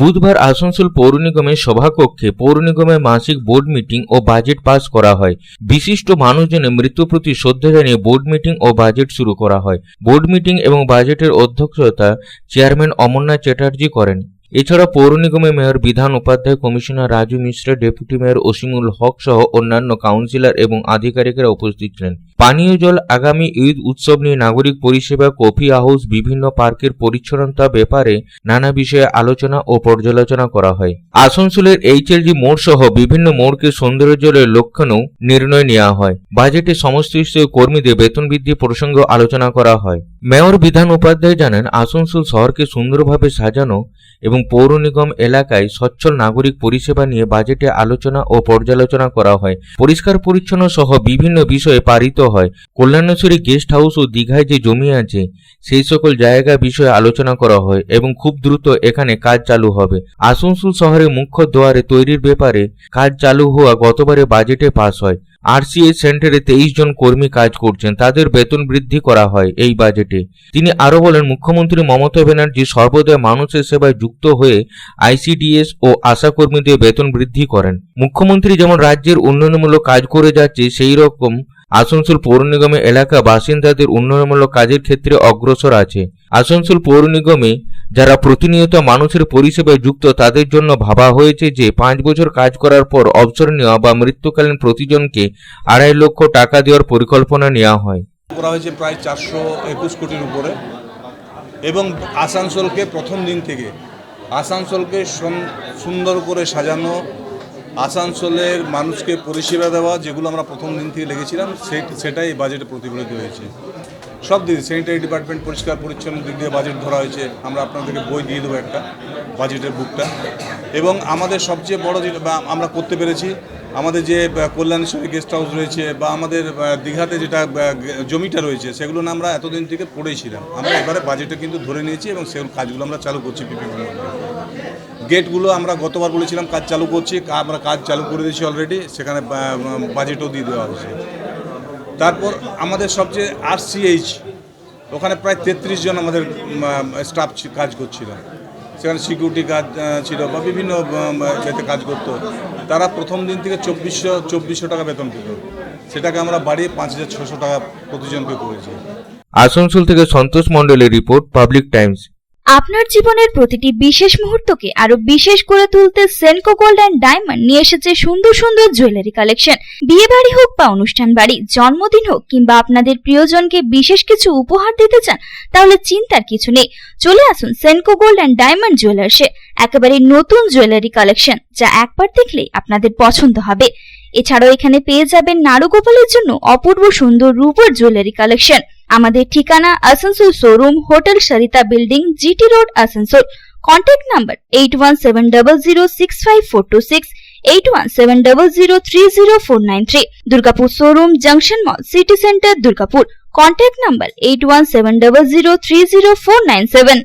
বুধবার আসানসোল পৌর নিগমের সভাকক্ষে পৌর নিগমের মাসিক বোর্ড মিটিং ও বাজেট পাস করা হয়। বিশিষ্ট মানুষজনের মৃত্যু প্রতি শ্রদ্ধা জানিয়ে বোর্ড মিটিং ও বাজেট শুরু করা হয়। বোর্ড মিটিং এবং বাজেটের অধ্যক্ষতা চেয়ারম্যান অমরনাথ চ্যাটার্জি করেন। এছাড়া পৌর নিগমের mayor, Bidhan Upadhyay commissioner Raju Mishra, deputy mayor Asimul Haque সহ অন্যান্য কাউন্সিলর এবং আধিকারিকেরা উপস্থিত ছিলেন। পানীয় জল আগামী ঈদ উৎসব নিয়ে নাগরিক পরিষেবা, কফি হাউস, বিভিন্ন পার্কের পরিচ্ছন্নতা ব্যাপারে নানা বিষয়ে আলোচনা ও পর্যালোচনা করা হয়। আসানসোলের এইচএলজি মোড় সহ বিভিন্ন মোড়কে সৌন্দর্যের লক্ষণেও নির্ণয় নেওয়া হয়। বাজেটে সমস্ত কর্মীদের বেতন বৃদ্ধি প্রসঙ্গ আলোচনা করা হয়। মেয়র বিধান উপাধ্যায় জানান, আসানসোল শহরকে সুন্দরভাবে সাজানো এবং পৌর নিগম এলাকায় সচ্ছল নাগরিক পরিষেবা নিয়ে বাজেটে আলোচনা ও পর্যালোচনা করা হয়। পরিষ্কার পরিচ্ছন্ন সহ বিভিন্ন বিষয়ে পারিত হয়। কল্যাণেশ্বরী গেস্ট হাউস ও দীঘায় যে জমি আছে, সেই সকল জায়গা বিষয়ে আলোচনা করা হয় এবং খুব দ্রুত এখানে কাজ চালু হবে। আসানসোল শহরের মুখ্য দ্বারে তৈরির ব্যাপারে কাজ চালু হওয়া গতবারে বাজেটে পাস হয়। আরসিএস সেন্টারে তেইশ জন কর্মী কাজ করছেন, তাদের বেতন বৃদ্ধি করা হয় এই বাজেটে। তিনি আরও বলেন, মুখ্যমন্ত্রী মমতা ব্যানার্জি সর্বদা মানুষের সেবায় যুক্ত হয়ে আইসিডিএস ও আশাকর্মীদের বেতন বৃদ্ধি করেন। মুখ্যমন্ত্রী যেমন রাজ্যের উন্নয়নমূলক কাজ করে যাচ্ছে, সেই রকম আসানসোল পৌর নিগমে এলাকা বাসিন্দাদের উন্নয়নমূলক কাজের ক্ষেত্রে অগ্রসর আছে। আসানসোল পৌর নিগমে যারা প্রতিনিয়ত মানুষের পরিষেবায় যুক্ত, তাদের জন্য ভাবা হয়েছে যে, পাঁচ বছর কাজ করার পর অবসর নেওয়া বা মৃত্যুকালীন প্রতিজনকে আড়াই লক্ষ টাকা দেওয়ার পরিকল্পনা নেওয়া হয়। করা হয়েছে প্রায় চারশো একুশ কোটির উপরে এবং আসানসোলকে প্রথম দিন থেকে, আসানসোলকে সুন্দর করে সাজানো আসানসোলের মানুষকে পরিষেবা দেওয়া যেগুলো আমরা প্রথম দিন থেকে লিখেছিলাম সে- সেটাই বাজেটে প্রতিফলিত হয়েছে। সব দিক স্যানিটারি ডিপার্টমেন্ট পরিষ্কার, পরিচ্ছন্ন দিক দিয়ে বাজেট ধরা হয়েছে। আমরা আপনাদেরকে বই দিয়ে দেবো একটা বাজেটের বুকটা এবং আমাদের সবচেয়ে বড় যেটা আমরা করতে পেরেছি, আমাদের যে কল্যাণেশ্বরী গেস্ট হাউস রয়েছে বা আমাদের দীঘাতে যেটা জমিটা রয়েছে, সেগুলো আমরা এতদিন থেকে পড়েছিলাম আমরা এবারে বাজেটে কিন্তু ধরে নিয়েছি এবং সেগুলো কাজগুলো আমরা চালু করছি মধ্যে। গেটগুলো আমরা গতবার বলেছিলাম কাজ চালু করছি, আমরা কাজ চালু করে দিয়েছি অলরেডি সেখানে বাজেটও দিয়ে দেওয়া হয়েছে। তারপর আমাদের সবচেয়ে আরসিএইচ ওখানে প্রায় তেত্রিশ জন আমাদের স্টাফ কাজ করছিল। সেখানে সিকিউরিটি কাজ ছিল বা বিভিন্ন যাতে কাজ করতো। তারা প্রথম দিন থেকে চব্বিশশো চব্বিশশো টাকা বেতন পেত। সেটাকে আমরা বাড়িয়ে পাঁচ হাজার ছশো টাকা প্রতিজনকে করেছি। আসানসোল থেকে সন্তোষ মণ্ডলের রিপোর্ট, পাবলিক টাইমস। আপনার জীবনের প্রতিটি বিশেষ মুহূর্তকে আরও বিশেষ করে তুলতে সেনকো গোল্ড অ্যান্ড ডায়মন্ড নিয়ে এসেছে সুন্দর সুন্দর জুয়েলারি কালেকশন বিয়ে বাড়ি হোক বা অনুষ্ঠান বাড়ি জন্মদিন হোক কিংবা আপনাদের প্রিয়জনকে বিশেষ কিছু উপহার দিতে চান, তাহলে চিন্তার কিছু নেই। চলে আসুন সেনকো গোল্ড অ্যান্ড ডায়মন্ড জুয়েলার্সে একেবারে নতুন জুয়েলারি কালেকশন যা একবার দেখলেই আপনাদের পছন্দ হবে। এছাড়াও এখানে পেয়ে যাবেন নারুগোপালের জন্য অপূর্ব সুন্দর রূপোর জুয়েলারি কালেকশন আমাদের ঠিকানা Asansol showroom hotel Sarita building G T road Asansol. Contact number eight one seven double zero six five four two six eight one seven double zero three zero four nine three Durgapur showroom junction mall city centre Durgapur. Contact number eight one seven double zero three zero four nine seven